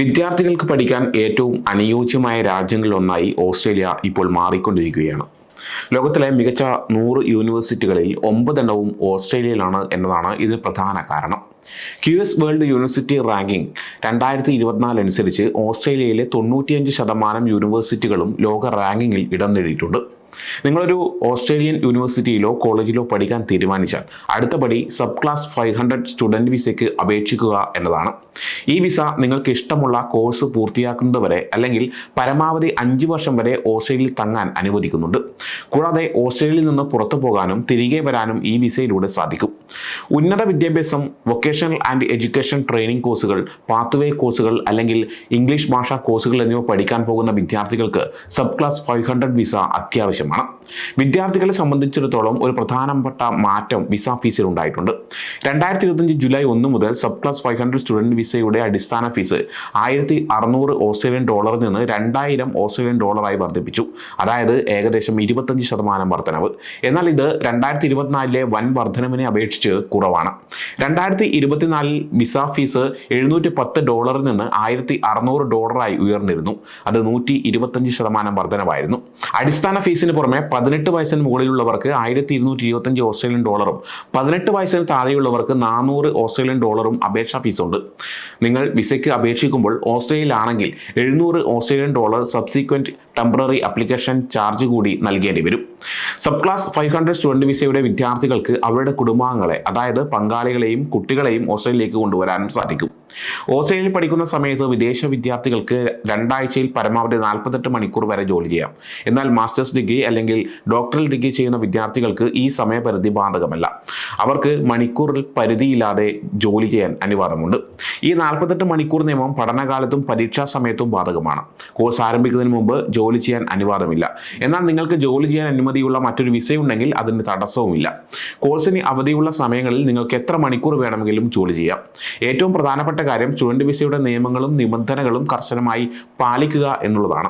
വിദ്യാർത്ഥികൾക്ക് പഠിക്കാൻ ഏറ്റവും അനുയോജ്യമായ രാജ്യങ്ങളിലൊന്നായി ഓസ്ട്രേലിയ ഇപ്പോൾ മാറിക്കൊണ്ടിരിക്കുകയാണ്. ലോകത്തിലെ മികച്ച നൂറ് യൂണിവേഴ്സിറ്റികളിൽ ഒമ്പതെണ്ണവും ഓസ്ട്രേലിയയിലാണ് എന്നതാണ് ഇത് പ്രധാന കാരണം. Q S world university ranking രണ്ടായിരത്തി ഇരുപത്തിനാല് അനുസരിച്ച് ഓസ്ട്രേലിയയിലെ തൊണ്ണൂറ്റിയഞ്ച് ശതമാനം യൂണിവേഴ്സിറ്റികളും ലോക റാങ്കിങ്ങിൽ ഇടം നേടിയിട്ടുണ്ട്. നിങ്ങളൊരു ഓസ്ട്രേലിയൻ യൂണിവേഴ്സിറ്റിയിലോ കോളേജിലോ പഠിക്കാൻ തീരുമാനിച്ചാൽ അടുത്ത പടി sub class five hundred student വിസയ്ക്ക് അപേക്ഷിക്കുക എന്നതാണ്. ഈ വിസ നിങ്ങൾക്ക് ഇഷ്ടമുള്ള കോഴ്സ് പൂർത്തിയാക്കുന്നതുവരെ അല്ലെങ്കിൽ പരമാവധി അഞ്ച് വർഷം വരെ ഓസ്ട്രേലിയയിൽ തങ്ങാൻ അനുവദിക്കുന്നുണ്ട്. കൂടാതെ ഓസ്ട്രേലിയയിൽ നിന്ന് പുറത്തു പോകാനും തിരികെ വരാനും ഈ വിസയിലൂടെ സാധിക്കും. ഉന്നത വിദ്യാഭ്യാസം വൊക്കേഷണൽ ആൻഡ് എഡ്യൂക്കേഷൻ ട്രെയിനിങ് കോഴ്സുകൾ പാത്വേ കോഴ്സുകൾ അല്ലെങ്കിൽ ഇംഗ്ലീഷ് ഭാഷാ കോഴ്സുകൾ എന്നിവ പഠിക്കാൻ പോകുന്ന വിദ്യാർത്ഥികൾക്ക് sub class five hundred visa അത്യാവശ്യമാണ്. വിദ്യാർത്ഥികളെ സംബന്ധിച്ചിടത്തോളം ഒരു പ്രധാനപ്പെട്ട മാറ്റം വിസ ഫീസിൽ ഉണ്ടായിട്ടുണ്ട്. രണ്ടായിരത്തി ഇരുപത്തഞ്ച് ജൂലൈ ഒന്ന് മുതൽ sub class five hundred student വിസയുടെ അടിസ്ഥാന ഫീസ് ആയിരത്തി അറുന്നൂറ് ഓസ്ട്രേലിയൻ ഡോളറിൽ നിന്ന് രണ്ടായിരം ഓസ്ട്രേലിയൻ ഡോളറായി വർദ്ധിപ്പിച്ചു. അതായത് ഏകദേശം ഇരുപത്തഞ്ച് ശതമാനം വർധനവ്. എന്നാൽ ഇത് രണ്ടായിരത്തി ഇരുപത്തിനാലിലെ വൻ വർധനവിനെ അപേക്ഷിച്ച് കുറവാണ്. രണ്ടായിരത്തി ഇരുപത്തിനാലിൽ വിസ ഫീസ് എഴുന്നൂറ്റി പത്ത് ഡോളറിൽ നിന്ന് ആയിരത്തി അറുന്നൂറ് ഡോളറായി ഉയർന്നിരുന്നു. അത് നൂറ്റി ഇരുപത്തഞ്ച് ശതമാനം വർധനവായിരുന്നു. അടിസ്ഥാന ഫീസിന് പുറമെ പതിനെട്ട് വയസ്സിന് മുകളിലുള്ളവർക്ക് ആയിരത്തി ഇരുന്നൂറ്റി ഇരുപത്തഞ്ച് ഓസ്ട്രേലിയൻ ഡോളറും പതിനെട്ട് വയസ്സിന് താഴെയുള്ളവർക്ക് നാനൂറ് ഓസ്ട്രേലിയൻ ഡോളറും അപേക്ഷാ ഫീസുണ്ട്. നിങ്ങൾ വിസയ്ക്ക് അപേക്ഷിക്കുമ്പോൾ ഓസ്ട്രേലിയയിലാണെങ്കിൽ എഴുന്നൂറ് Australian dollar subsequent temporary application charge കൂടി നൽകേണ്ടി വരും. Sub class five hundred student വിസയുടെ വിദ്യാർത്ഥികൾക്ക് അവരുടെ കുടുംബാംഗങ്ങളെ അതായത് പങ്കാളികളെയും കുട്ടികളെയും ഓസ്ട്രേലിയയിലേക്ക് കൊണ്ടുവരാനും സാധിക്കും. ഓസ്ട്രേലിയയിൽ പഠിക്കുന്ന സമയത്ത് വിദേശ വിദ്യാർത്ഥികൾക്ക് രണ്ടാഴ്ചയിൽ പരമാവധി നാൽപ്പത്തെട്ട് മണിക്കൂർ വരെ ജോലി ചെയ്യാം. എന്നാൽ മാസ്റ്റേഴ്സ് ഡിഗ്രി അല്ലെങ്കിൽ ഡോക്ടറൽ ഡിഗ്രി ചെയ്യുന്ന വിദ്യാർത്ഥികൾക്ക് ഈ സമയപരിധി ബാധകമല്ല. അവർക്ക് മണിക്കൂറിൽ പരിധിയില്ലാതെ ജോലി ചെയ്യാൻ അനിവാര്യമുണ്ട്. ഈ നാൽപ്പത്തെട്ട് മണിക്കൂർ നിയമം പഠനകാലത്തും പരീക്ഷാ സമയത്തും ബാധകമാണ്. കോഴ്സ് ആരംഭിക്കുന്നതിന് മുമ്പ് ജോലി ചെയ്യാൻ അനുവാദമില്ല എന്നാൽ നിങ്ങൾക്ക് ജോലി ചെയ്യാൻ അനുമതിയുള്ള മറ്റൊരു വിസയുണ്ടെങ്കിൽ അതിന് തടസ്സവുമില്ല. കോഴ്സിന് അവധിയുള്ള സമയങ്ങളിൽ നിങ്ങൾക്ക് എത്ര മണിക്കൂർ വേണമെങ്കിലും ജോലി ചെയ്യാം. ഏറ്റവും പ്രധാനപ്പെട്ട കാര്യം സ്റ്റുഡന്റ് വിസയുടെ നിയമങ്ങളും നിബന്ധനകളും കർശനമായി പാലിക്കുക എന്നുള്ളതാണ്.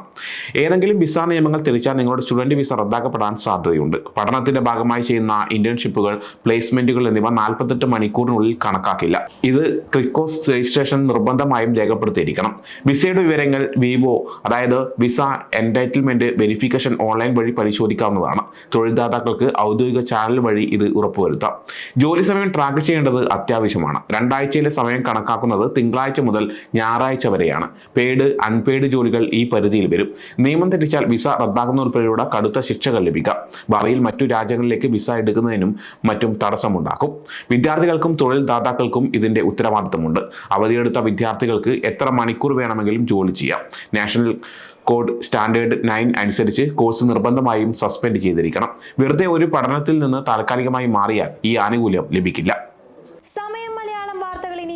ഏതെങ്കിലും വിസ നിയമങ്ങൾ തിരിച്ചാൽ നിങ്ങളുടെ സ്റ്റുഡന്റ് വിസ റദ്ദാക്കപ്പെടാൻ സാധ്യതയുണ്ട്. പഠനത്തിന്റെ ഭാഗമായി ചെയ്യുന്ന ഇന്റേൺഷിപ്പുകൾ പ്ലേസ്മെന്റുകൾ എന്നിവ നാൽപ്പത്തെട്ട് മണിക്കൂറിനുള്ളിൽ കണക്കാക്കില്ല. ഇത് ക്രിക്കോസ് രജിസ്ട്രേഷൻ നിർബന്ധമായും രേഖപ്പെടുത്തിയിരിക്കണം. വിസയുടെ വിവരങ്ങൾ വിവോ അതായത് വിസ എൻടൈറ്റിൽമെന്റ് വെരിഫിക്കേഷൻ ഓൺലൈൻ വഴി പരിശോധിക്കാവുന്നതാണ്. തൊഴിൽദാതാക്കൾക്ക് ഔദ്യോഗിക ചാനൽ വഴി ഇത് ഉറപ്പുവരുത്താം. ജോലി സമയം ട്രാക്ക് ചെയ്യേണ്ടത് അത്യാവശ്യമാണ്. രണ്ടാഴ്ചയിലെ സമയം കണക്കാക്കുന്നത് തിങ്കളാഴ്ച മുതൽ ഞായറാഴ്ച വരെയാണ്. പെയ്ഡ് അൺപെയ്ഡ് ജോലികൾ ഈ പരിധിയിൽ വരും. നിയമം തെറ്റിച്ചാൽ വിസ റദ്ദാക്കുന്ന ഉൾപ്പെടെയുള്ള കടുത്ത ശിക്ഷകൾ ലഭിക്കാം. ഭാവിയിൽ മറ്റു രാജ്യങ്ങളിലേക്ക് വിസ എടുക്കുന്നതിനും മറ്റും തടസ്സമുണ്ടാക്കും. വിദ്യാർത്ഥികൾക്കും തൊഴിൽദാതാക്കൾക്കും ഇതിന്റെ ഉത്തരവാദിത്തമുണ്ട്. അവധിയെടുത്ത വിദ്യാർത്ഥികൾക്ക് എത്ര മണിക്കൂർ വേണമെങ്കിലും ജോലി ചെയ്യാം. നാഷണൽ കോഡ് സ്റ്റാൻഡേർഡ് നയൻ അനുസരിച്ച് കോഴ്സ് നിർബന്ധമായും സസ്പെൻഡ് ചെയ്തിരിക്കണം. വെറുതെ ഒരു പഠനത്തിൽ നിന്ന് താൽക്കാലികമായി മാറിയാൽ ഈ ആനുകൂല്യം ലഭിക്കില്ല. സമയം